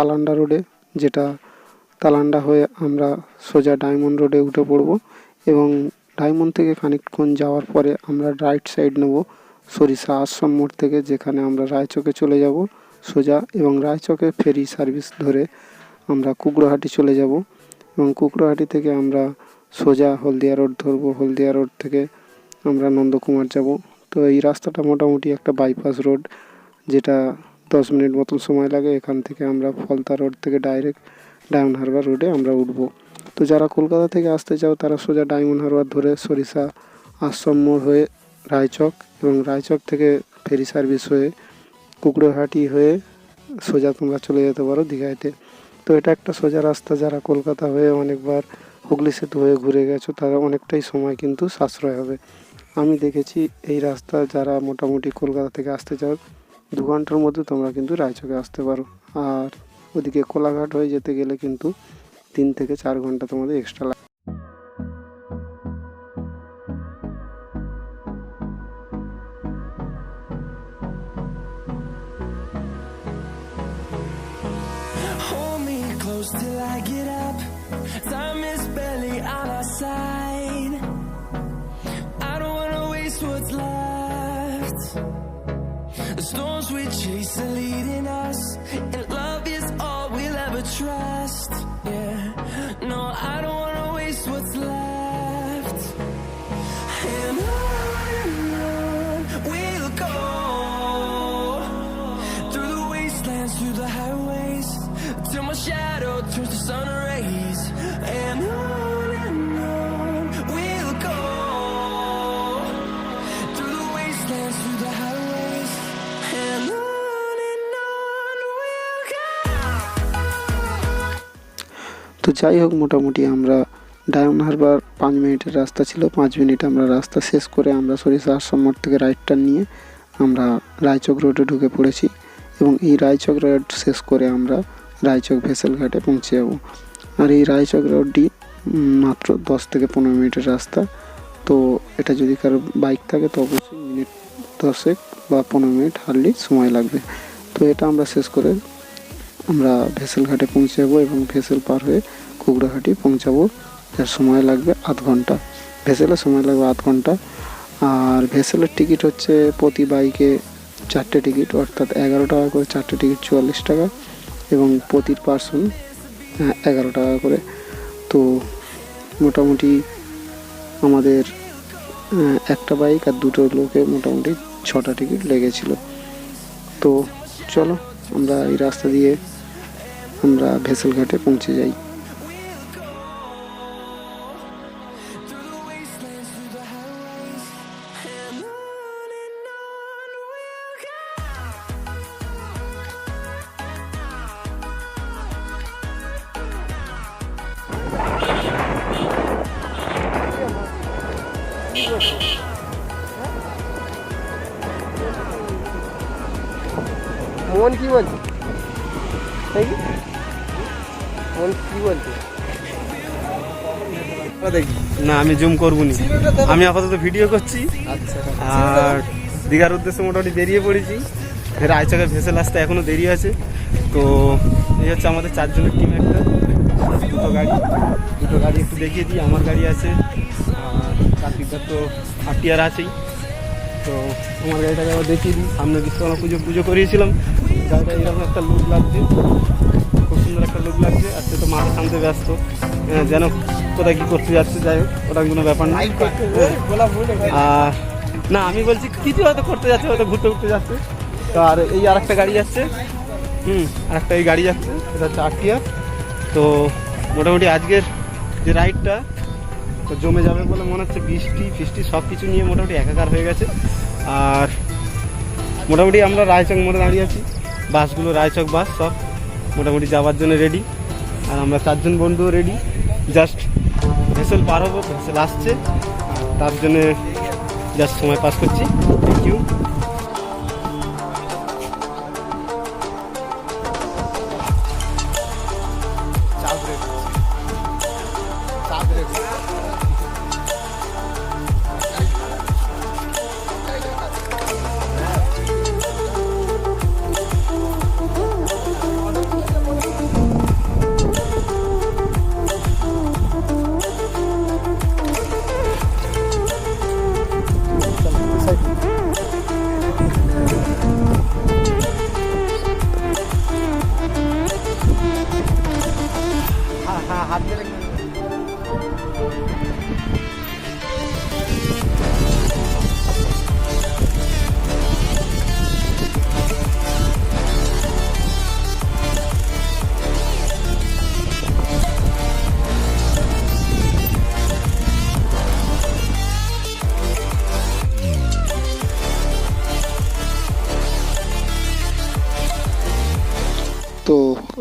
তালান্ডা রোডে, যেটা তালান্ডা হয়ে আমরা সোজা ডায়মন্ড রোডে উঠে পড়ব এবং ডায়মন্ড থেকে খানিকক্ষণ যাওয়ার পরে আমরা রাইট সাইড নেব সরিষা আশ্রম মোড় থেকে, যেখানে আমরা রায়চকে চলে যাব সোজা এবং রায়চকে ফেরি সার্ভিস ধরে আমরা কুকড়োহাটি চলে যাব এবং কুকড়োহাটি থেকে আমরা সোজা হলদিয়া রোড ধরবো। হলদিয়া রোড থেকে আমরা নন্দকুমার যাব। তো এই রাস্তাটা মোটামুটি একটা বাইপাস রোড যেটা দশ মিনিট মতন সময় লাগে, এখান থেকে আমরা ফলতা রোড থেকে ডাইরেক্ট ডায়মন্ড হারবার রোডে আমরা উঠবো। তো যারা কলকাতা থেকে আসতে চাও, তারা সোজা ডায়মন্ড হারবার ধরে সরিষা আশ্রম মোড় হয়ে রায়চক এবং রায়চক থেকে ফেরি সার্ভিস হয়ে কুকড়োহাটি হয়ে সোজা তোমরা চলে যেতে পারো দীঘাইতে। তো এটা একটা সোজা রাস্তা, যারা কলকাতা হয়ে অনেকবার হুগলি সেতু হয়ে ঘুরে গেছো, তারা অনেকটাই সময় কিন্তু সাশ্রয় হবে। আমি দেখেছি এই রাস্তা, যারা মোটামুটি কলকাতা থেকে আসতে চাও দু ঘণ্টার মধ্যে তোমরা কিন্তু রায়চকে আসতে পারো। আর ওদিকে কোলাঘাট হয়ে যেতে গেলে কিন্তু তিন থেকে চার ঘণ্টা তোমাদের এক্সট্রা লাগে turns sun rays. And the the. তো যাই হোক, মোটামুটি আমরা ডায়মন্ড হারবার পাঁচ মিনিটের রাস্তা ছিল পাঁচ মিনিট আমরা রাস্তা শেষ করে আমরা সরিষা আশ্রম মোড় থেকে রাইট টার্ন নিয়ে আমরা রায়চক রোডে ঢুকে পড়েছি এবং এই রায়চক রোড শেষ করে আমরা রায়চক ভেসেল ঘাটে পৌঁছে যাব। আর এই রায়চক রোডটি মাত্র দশ থেকে পনেরো মিনিটের রাস্তা। তো এটা যদি কারও বাইক থাকে, তো অবশ্যই মিনিট দশেক বা পনেরো মিনিট হারলি সময় লাগবে। তো এটা আমরা শেষ করে আমরা ভেসেল ঘাটে পৌঁছে যাব এবং ভেসেল পার হয়ে কুকড়াহাটি পৌঁছাবো। যার সময় লাগবে আধ ঘণ্টা। ভেসেলের সময় লাগবে আধ ঘণ্টা। আর ভেসেলের টিকিট হচ্ছে প্রতি বাইকে চারটে টিকিট, অর্থাৎ এগারো টাকা করে চারটে টিকিট, চুয়াল্লিশ টাকা। এবং প্রতি পার্সন এগারো টাকা করে। তো মোটামুটি আমাদের একটা বাইক আর দুটো লোকে মোটামুটি ছটা টিকিট লেগেছিল। তো চলো, আমরা এই রাস্তা দিয়ে আমরা ভেসেল ঘাটে পৌঁছে যাই। মন কি বলছে? নাকি মন কি বলছে? না আমি জুম করব নি আমি আপাতত ভিডিও করছি। আচ্ছা। আর দীঘার উদ্দেশ্যে মোটামুটি বেরিয়ে পড়েছি। রায়চকের ভেসেল আসতে এখনও দেরি আছে। তো এই হচ্ছে আমাদের চারজনের টিম একটা। দুটো গাড়ি। দুটো গাড়ি একটু দেখিয়ে দিই আমার গাড়ি আছে। কার্তিকদার তো আটিয়ার আছেই। তো আমার গাড়িটাকে আবার দিই। সামনে বিশ্বকর্মা পুজো পুজো করিয়েছিলাম। গাড়িটা এরকম একটা লুক লাগছে। খুব সুন্দর একটা লুক লাগছে। আর সে তো মাথা সামতে ব্যস্ত। হ্যাঁ, যেন কোথায় কী করতে যাচ্ছে যাই হোক ওটা কোনো ব্যাপার না। আর না আমি বলছি কিছু হয়তো করতে যাচ্ছে হয়তো ঘুরতে ঘুরতে যাচ্ছে। তো আর এই আর একটা গাড়ি যাচ্ছে হুম আর একটা এই গাড়ি যাচ্ছে এটা হচ্ছে আটিয়ার তো মোটামুটি আজকের যে রাইডটা তো জমে যাবে বলে মনে হচ্ছে বৃষ্টি, ফিষ্টি সব কিছু নিয়ে মোটামুটি একাকার হয়ে গেছে। আর মোটামুটি আমরা রায়চক মোড়ে দাঁড়িয়ে আছি। বাসগুলো রায়চক বাস সব মোটামুটি যাওয়ার জন্য রেডি আর আমরা চারজন বন্ধু রেডি জাস্ট ভেসেল পার হব ভেসেল আসছে। তার জন্যে জাস্ট সময় পাস করছি। থ্যাংক ইউ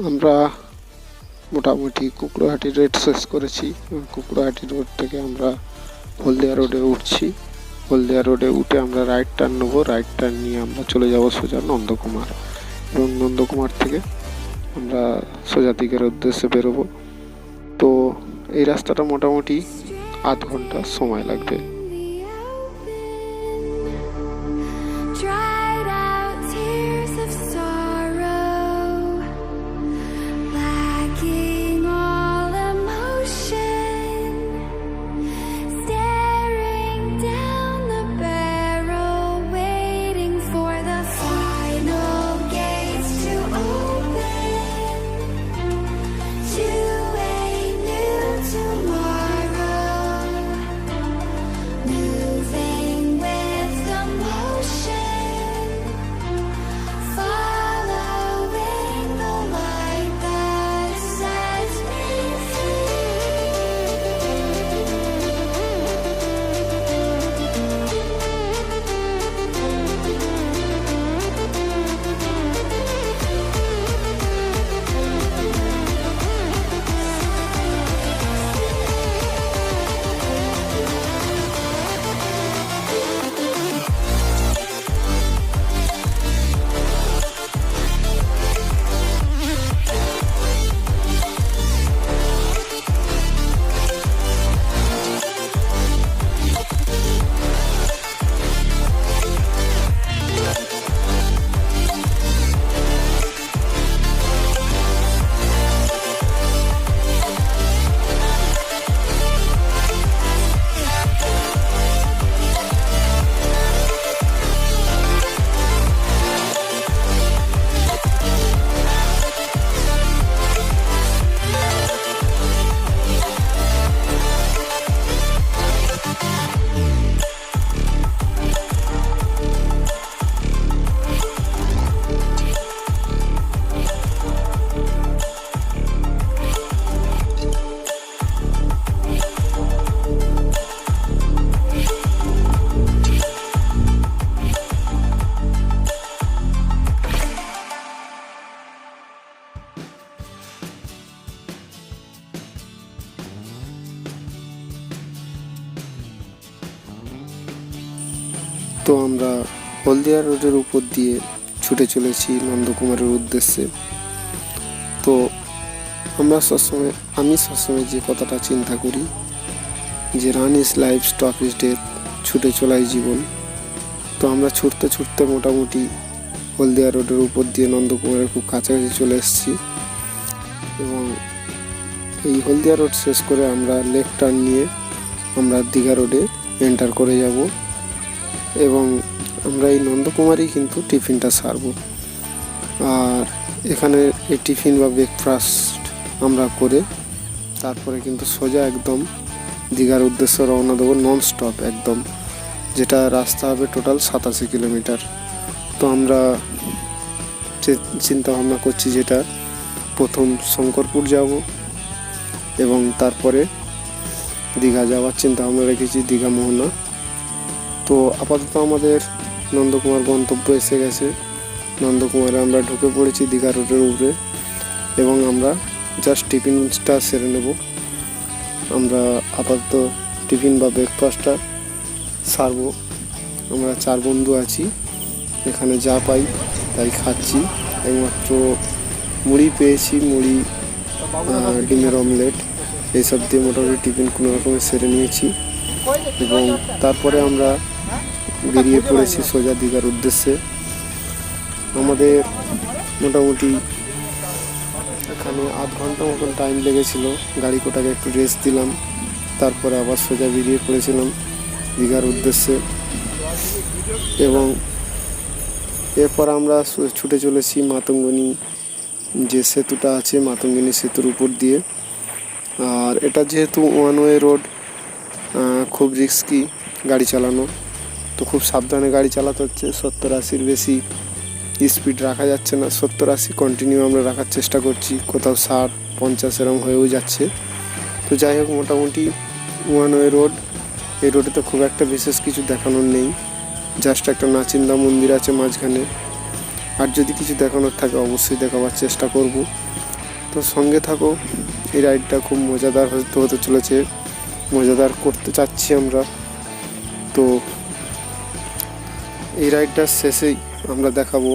আমরা মোটামুটি কুকড়োহাটি রোড শেষ করেছি। কুকড়োহাটি রোড থেকে আমরা হলদিয়া রোডে উঠছি। হলদিয়া রোডে উঠে আমরা রাইট টার্ন নেব। রাইট টার্ন নিয়ে আমরা চলে যাব সোজা নন্দকুমার। এবং নন্দকুমার থেকে আমরা সোজা দিকের উদ্দেশ্যে বেরোবো। তো এই রাস্তাটা মোটামুটি আধ ঘণ্টা সময় লাগবে। হলদিয়া রোডের উপর দিয়ে ছুটে চলেছি নন্দকুমারের উদ্দেশ্যে। তো আমরা সবসময়, আমি সবসময় যে কথাটা চিন্তা করি, যে run is life stop is death ছুটে চলাই জীবন। তো আমরা ছুটতে ছুটতে মোটামুটি হলদিয়া রোডের উপর দিয়ে নন্দকুমারের খুব কাছাকাছি চলে এসেছি। এবং এই হলদিয়া রোড শেষ করে আমরা লেফট টার্ন নিয়ে আমরা দীঘা রোডে এন্টার করে যাব। এবং আমরা এই নন্দকুমারেই কিন্তু টিফিনটা সারবো। আর এখানে এই টিফিন বা ব্রেকফাস্ট আমরা করে তারপরে কিন্তু সোজা একদম দীঘার উদ্দেশ্যে রওনা দেবো নন স্টপ একদম, যেটা রাস্তা হবে টোটাল সাতাশি কিলোমিটার তো আমরা চিন্তা ভাবনা করছি যেটা, প্রথম শঙ্করপুর যাব এবং তারপরে দীঘা যাওয়ার চিন্তা ভাবনা রেখেছি দীঘা মোহনা। তো আপাতত আমাদের নন্দকুমার গন্তব্য এসে গেছে। নন্দকুমারে আমরা ঢুকে পড়েছি দীঘা রোডের উপরে এবং আমরা জাস্ট টিফিনটা সেরে নেব। আমরা আপাতত টিফিন বা ব্রেকফাস্টটা সারবো। আমরা চার বন্ধু আছি, এখানে যা পাই তাই খাচ্ছি। একমাত্র মুড়ি পেয়েছি, মুড়ি ডিমের অমলেট এইসব দিয়ে মোটামুটি টিফিন কোনো রকমের সেরে নিয়েছি। এবং তারপরে আমরা বেরিয়ে পড়েছি সোজা দীঘার উদ্দেশ্যে। আমাদের মোটামুটি এখানে আধ ঘণ্টা মতন টাইম লেগেছিল। গাড়ি কোটাকে একটু রেস্ট দিলাম। তারপরে আবার সোজা বেরিয়ে পড়েছিলাম দীঘার উদ্দেশ্যে। এবং এরপর আমরা ছুটে চলেছি মাতঙ্গনী যে সেতুটা আছে, মাতঙ্গিনী সেতুর উপর দিয়ে। আর এটা যেহেতু ওয়ান ওয়ে রোড খুব রিস্কি গাড়ি চালানো। তো খুব সাবধানে গাড়ি চালাতে হচ্ছে। সত্তর আশির বেশি স্পিড রাখা যাচ্ছে না। সত্তর আশি কন্টিনিউ আমরা রাখার চেষ্টা করছি। কোথাও ষাট, পঞ্চাশ এরম হয়েও যাচ্ছে। তো যাই হোক, মোটামুটি ওয়ান ওয়ে রোড এই রোডে তো খুব একটা বিশেষ কিছু দেখানোর নেই। জাস্ট একটা নাচিন্দা মন্দির আছে মাঝখানে। আর যদি কিছু দেখানোর থাকে, অবশ্যই দেখাবার চেষ্টা করব। তো সঙ্গে থাকো, এই রাইডটা খুব মজাদার হতে হতে চলেছে। মজাদার করতে চাচ্ছি আমরা। তো এই রাইডটার শেষেই আমরা দেখাবো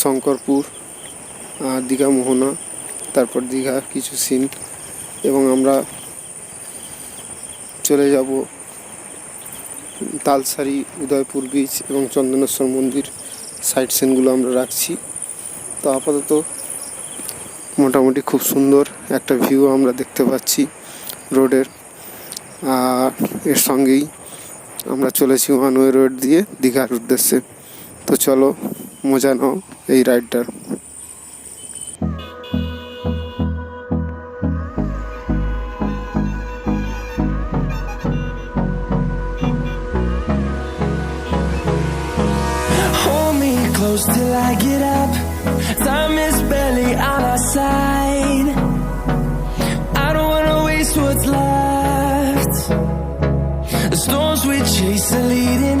শঙ্করপুর আর দীঘা মোহনা, তারপর দীঘা কিছু সিন এবং আমরা চলে যাব তালসারি, উদয়পুর বিচ এবং চন্দনেশ্বর মন্দির সাইড সিনগুলো আমরা রাখছি। তো আপাতত মোটামুটি খুব সুন্দর একটা ভিউ আমরা দেখতে পাচ্ছি রোডের। আর এর সঙ্গেই আমরা চলেছি ওয়ান ওয়ে রোড দিয়ে দীঘার উদ্দেশ্যে। তো চলো মজা নাও এই রাইডটার। Chase are leading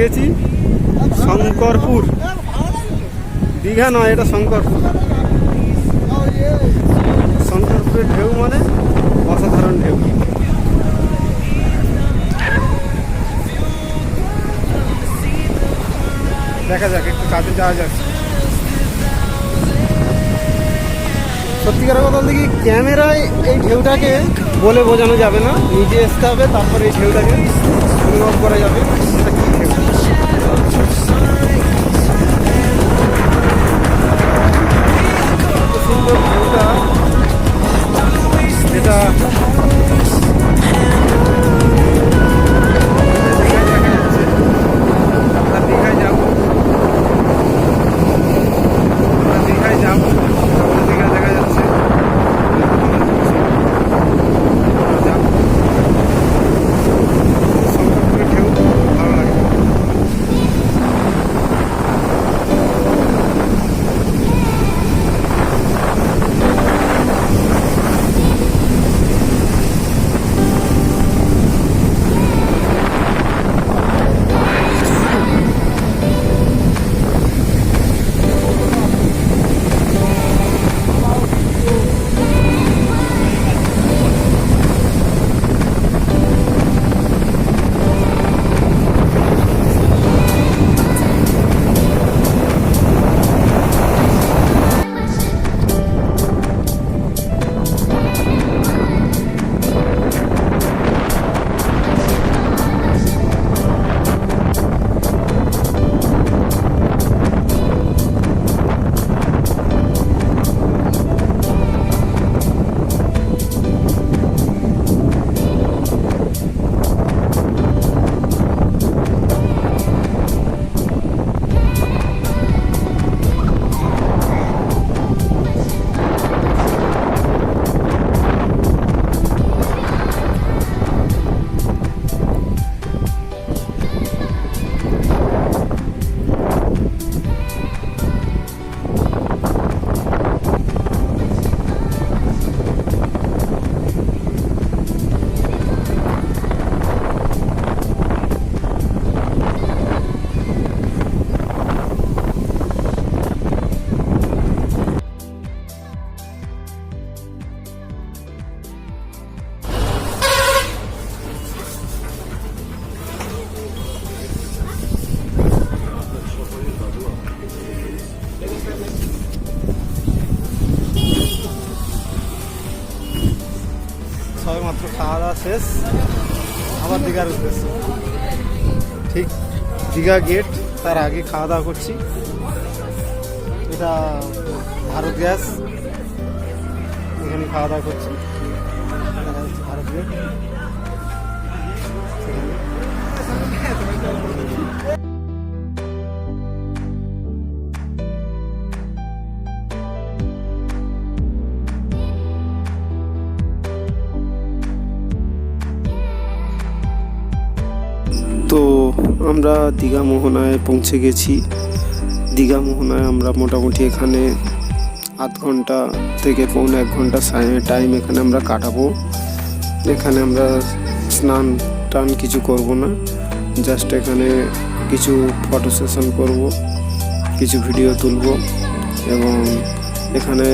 গেছি। শঙ্করপুর। দীঘা নয়, এটা শঙ্করপুর। শঙ্করপুরের ঢেউ মানে অসাধারণ ঢেউ। দেখা যাক, একটু কাছে যাওয়া যাক। সত্যিকার কথা কি, ক্যামেরায় এই ঢেউটাকে বলে বোঝানো যাবে না। নিজে আসতে হবে, তারপরে এই ঢেউটাকে অনুভব করা যাবে। দীঘা গেট তার আগে খাওয়া দাওয়া করছি। এটা ভারত গ্যাস। এখানে খাওয়া দাওয়া করছি ভারত গেট আমরা দীঘা মোহনায় পৌঁছে গেছি। দীঘা মোহনায় আমরা মোটামুটি এখানে আধ ঘণ্টা থেকে পৌনে এক ঘণ্টা টাইম এখানে আমরা কাটাবো। এখানে আমরা স্নান টান কিছু করব না। জাস্ট এখানে কিছু ফটো সেশন করব, কিছু ভিডিও তুলব এবং এখানে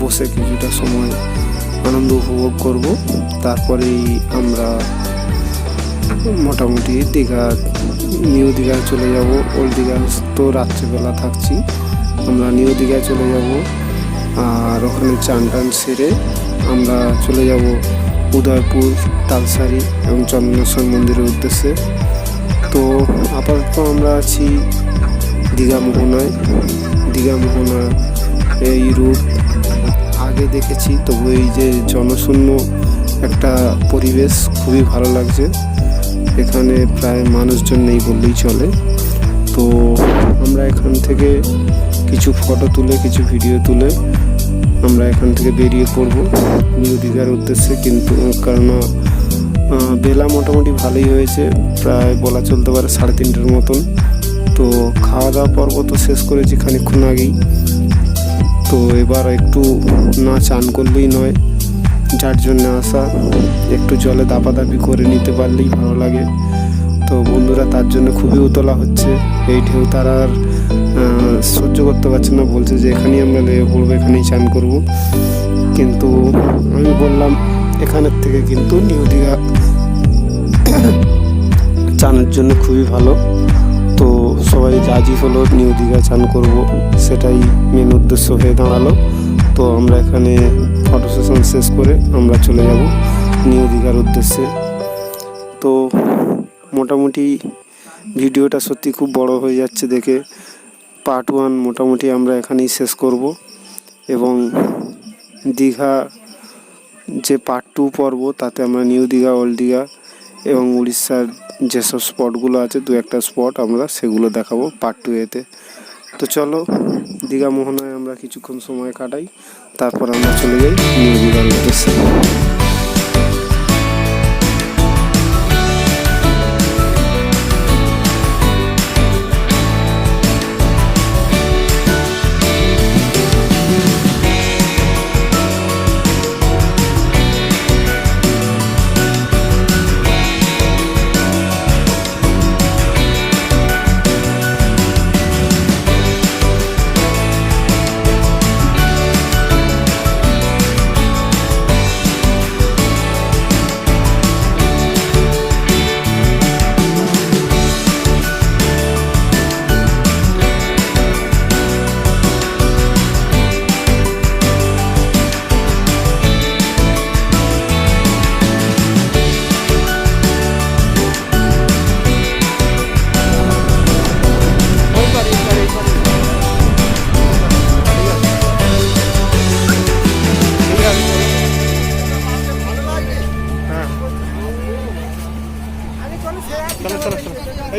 বসে কিছুটা সময় আনন্দ উপভোগ করব। তারপরেই আমরা মোটামুটি দীঘা, নিউ দীঘায় চলে যাব ওল্ড দীঘা তো রাত্রিবেলা থাকছি। আমরা নিউ দীঘায় চলে যাব, আর ওখানে চান টান সেরে আমরা চলে যাব উদয়পুর, তালসারি এবং চন্দনেশ্বর মন্দিরের উদ্দেশ্যে। তো আপাতত আমরা আছি দীঘা মোহনায়। দীঘা মোহনা এই রুট আগে দেখেছি, তবু এই যে জনশূন্য একটা পরিবেশ খুবই ভালো লাগছে। এখানে প্রায় মানুষজন নেই বললেই চলে। তো আমরা এখান থেকে কিছু ফটো তুলে, কিছু ভিডিও তুলে আমরা এখান থেকে বেরিয়ে পড়ব। নিউ দীঘার উদ্দেশ্যে কিন্তু, কারণ বেলা মোটামুটি ভালোই হয়েছে। প্রায় বলা চলতে পারে সাড়ে তিনটের মতন। তো খাওয়া দাওয়া পর্ব তো শেষ করেছি খানিকক্ষণ আগেই। তো এবার একটু না চান করলেই নয়। যার জন্য আসা একটু জলে দাপাদাপি করে নিতে পারলেই ভালো লাগে। তো বন্ধুরা, তার জন্য খুবই উতলা হচ্ছে। এই ঢেউ তারা আর সহ্য করতে পারছে না, বলছে যে এখানেই আমরা লেগে পড়ব, এখানেই চান করব। কিন্তু আমি বললাম, এখানের থেকে কিন্তু নিউ দীঘা চানের জন্য খুবই ভালো। তো সবাই রাজি হলো নিউ দীঘা চান করব, সেটাই মেন উদ্দেশ্য হয়ে দাঁড়াল। তো আমরা এখানে ফটো সেশন শেষ করে আমরা চলে যাব নিউ দীঘার উদ্দেশ্যে। তো মোটামুটি ভিডিওটা সত্যি খুব বড় হয়ে যাচ্ছে দেখে। পার্ট ওয়ান মোটামুটি আমরা এখানেই শেষ করব এবং দীঘা যে পার্ট টু পর্ব, তাতে আমরা নিউ দীঘা ওল্ড দীঘা এবং উড়িষ্যার যেসব স্পটগুলো আছে, দু একটা স্পট আমরা সেগুলো দেখাবো পার্ট টু এতে। তো চলো দীঘা মোহনায় আমরা কিছুক্ষণ সময় কাটাই তারপর আমরা চলে যাই নিউ দীঘার উদ্দেশ্যে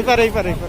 চলো চলো চলো